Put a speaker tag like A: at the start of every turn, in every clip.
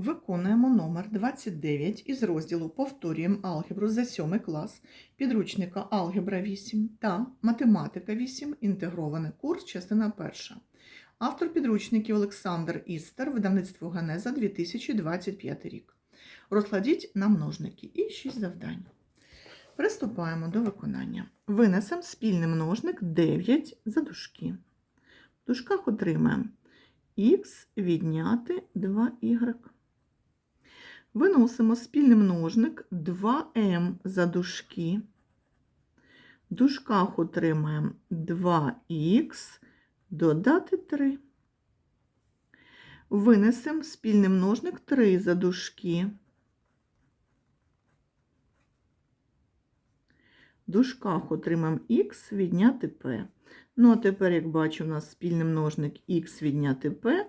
A: Виконуємо номер 29 із розділу Повторюємо алгебру за 7 клас підручника Алгебра 8 та Математика 8. Інтегрований курс, частина 1. Автор підручників Олександр Істер, видавництво Генеза 2025 рік. Розкладіть на множники і 6 завдань. Приступаємо до виконання. Винесемо спільний множник 9 за дужки. В дужках отримаємо х відняти 2y. Виносимо спільний множник 2m за дужки. В дужках отримаємо 2х додати 3. Винесемо спільний множник 3 за дужки. В дужках отримаємо х відняти p. Ну, а тепер, як бачу, у нас спільний множник х відняти p,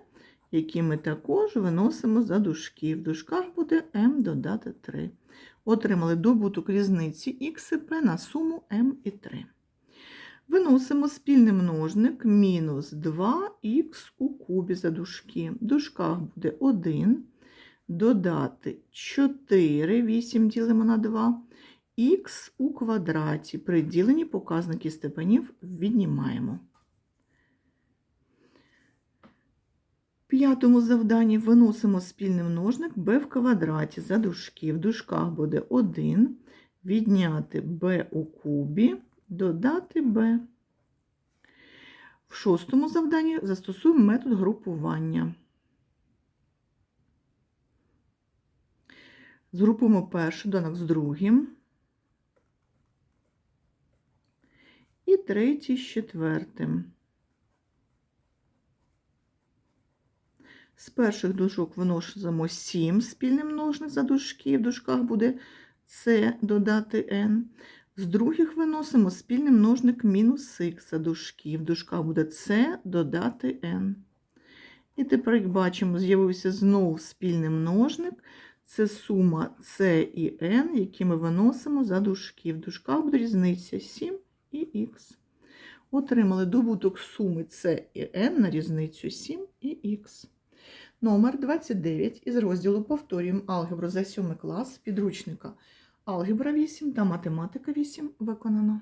A: який ми також виносимо за дужки. В дужках буде m додати 3. Отримали добуток різниці х і p на суму m і 3. Виносимо спільний множник мінус 2х у кубі за дужки. В дужках буде 1, додати 4, 8 ділимо на 2, х у квадраті. При діленні показники степенів віднімаємо. П'ятому завданні виносимо спільний множник b в квадраті за дужки. В дужках буде 1, відняти b у кубі, додати b. В шостому завданні застосуємо метод групування. Згрупуємо перший доданок з другим. І третій з четвертим. З перших дужок виносимо 7 спільний множник за дужки. В дужках буде С додати n. З других виносимо спільний множник мінус х за дужки. В дужках буде С додати n. І тепер, як бачимо, з'явився знову спільний множник. Це сума С і n, які ми виносимо за дужки. В дужках буде різниця 7 і х. Отримали добуток суми С і n на різницю 7 і х. Номер 29 із розділу Повторюємо алгебру за 7 клас. Підручника Алгебра 8 та Математика 8 виконано.